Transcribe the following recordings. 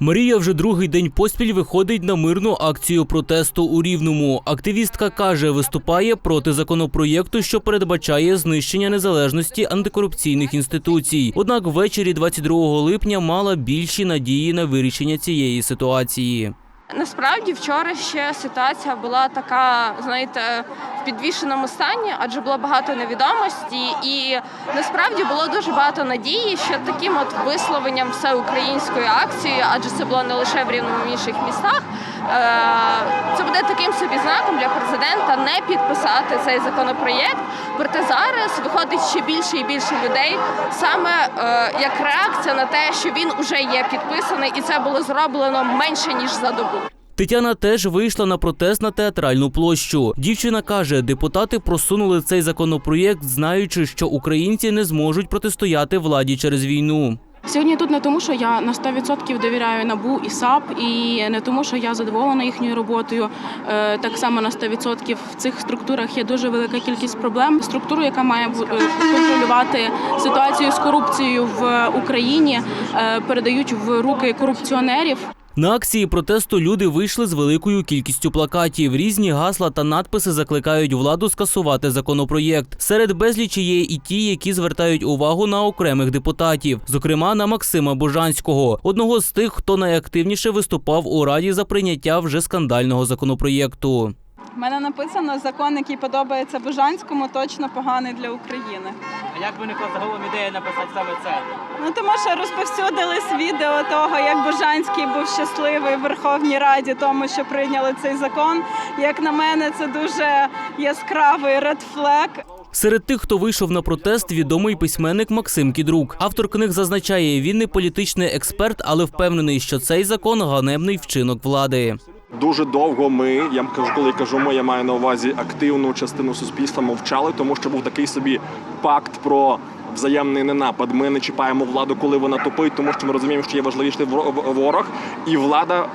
Марія вже другий день поспіль виходить на мирну акцію протесту у Рівному. Активістка каже, виступає проти законопроєкту, що передбачає знищення незалежності антикорупційних інституцій. Однак ввечері 22 липня мала більші надії на вирішення цієї ситуації. Насправді вчора ще ситуація була така, знаєте, підвішеному стані, адже було багато невідомості, і насправді було дуже багато надії, що таким от висловленням всеукраїнської акції, адже це було не лише в рівному містах. е, Це буде таким собі знаком для президента не підписати цей законопроєкт. Проте зараз виходить ще більше і більше людей, саме е, як реакція на те, що він уже є підписаний, і це було зроблено менше ніж за добу. Тетяна теж вийшла на протест на театральну площу. Дівчина каже, депутати просунули цей законопроєкт, знаючи, що українці не зможуть протистояти владі через війну. Сьогодні я тут не тому, що я на 100% довіряю НАБУ і САП, і не тому, що я задоволена їхньою роботою. Е, Так само на 100% в цих структурах є дуже велика кількість проблем. Структуру, яка має е, контролювати ситуацію з корупцією в Україні, е, передають в руки корупціонерів. На акції протесту люди вийшли з великою кількістю плакатів. Різні гасла та надписи закликають владу скасувати законопроєкт. Серед безлічі є і ті, які звертають увагу на окремих депутатів, зокрема на Максима Бужанського, одного з тих, хто найактивніше виступав у раді за прийняття вже скандального законопроєкту. У мене написано закон, який подобається Бужанському, точно поганий для України. А як виникла загалом ідея написати саме це? Ну тому що розповсюдились відео того, як Бужанський був щасливий в Верховній Раді, тому що прийняли цей закон. Як на мене, це дуже яскравий редфлек. Серед тих, хто вийшов на протест, відомий письменник Максим Кідрук. Автор книг зазначає, він не політичний експерт, але впевнений, що цей закон ганебний вчинок влади. Дуже довго ми, я кажу, коли кажу ми, я маю на увазі активну частину суспільства, мовчали, тому що був такий собі пакт про взаємний ненапад. Ми не чіпаємо владу, коли вона тупить, тому що ми розуміємо, що є важливіший ворог, і влада,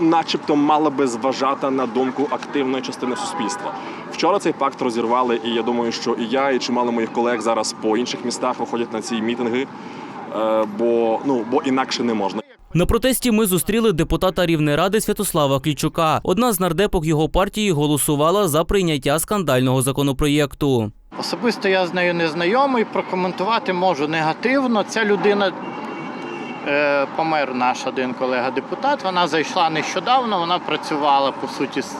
начебто, мала би зважати на думку активної частини суспільства. Вчора цей пакт розірвали, і я думаю, що і я, і чимало моїх колег зараз по інших містах виходять на ці мітинги, е, бо ну бо інакше не можна. На протесті ми зустріли депутата Рівнеради Святослава Клічука. Одна з нардепок його партії голосувала за прийняття скандального законопроєкту. Особисто я з нею не знайомий, прокоментувати можу негативно. Ця людина е, помер наш один колега депутат. Вона зайшла нещодавно, вона працювала по суті з,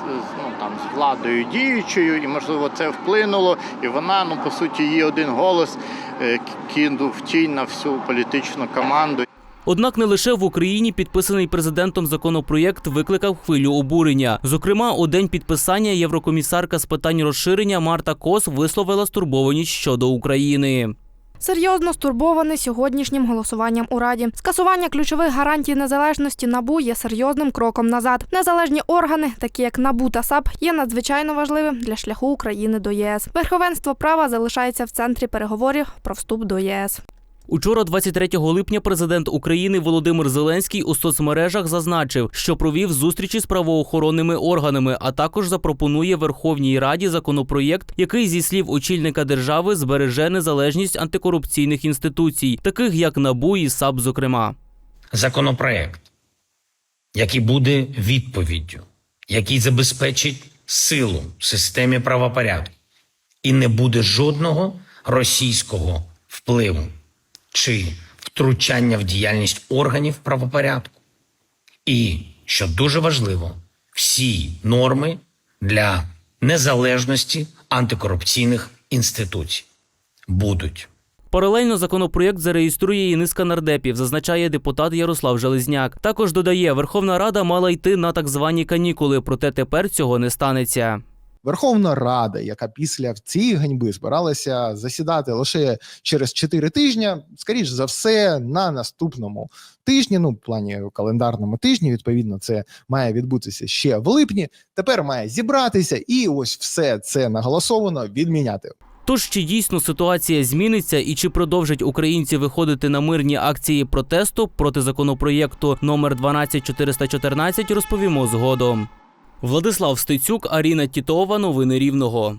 ну, там, з владою діючою, і можливо це вплинуло. І вона, ну по суті, її один голос е, кинув тінь на всю політичну команду. Однак не лише в Україні підписаний президентом законопроєкт викликав хвилю обурення. Зокрема, у день підписання єврокомісарка з питань розширення Марта Кос висловила стурбованість щодо України. Серйозно стурбований сьогоднішнім голосуванням у Раді. Скасування ключових гарантій незалежності НАБУ є серйозним кроком назад. Незалежні органи, такі як НАБУ та САП, є надзвичайно важливим для шляху України до ЄС. Верховенство права залишається в центрі переговорів про вступ до ЄС. Учора, 23 липня, президент України Володимир Зеленський у соцмережах зазначив, що провів зустрічі з правоохоронними органами, а також запропонує Верховній Раді законопроєкт, який зі слів очільника держави збереже незалежність антикорупційних інституцій, таких як НАБУ і САП, зокрема. законопроект, який буде відповіддю, який забезпечить силу в системі правопорядку, і не буде жодного російського впливу чи втручання в діяльність органів правопорядку. І, що дуже важливо, всі норми для незалежності антикорупційних інституцій будуть. Паралельно законопроєкт зареєструє і низка нардепів, зазначає депутат Ярослав Железняк. Також додає, Верховна Рада мала йти на так звані канікули, проте тепер цього не станеться. Верховна Рада, яка після цієї ганьби збиралася засідати лише через 4 тижні, скоріш за все, на наступному тижні, ну в плані календарному тижні, відповідно, це має відбутися ще в липні. Тепер має зібратися і ось все це наголосовано відміняти. Тож чи дійсно ситуація зміниться і чи продовжать українці виходити на мирні акції протесту проти законопроєкту номер 12414, розповімо згодом. Владислав Стецюк, Аріна Тітова. Новини Рівного.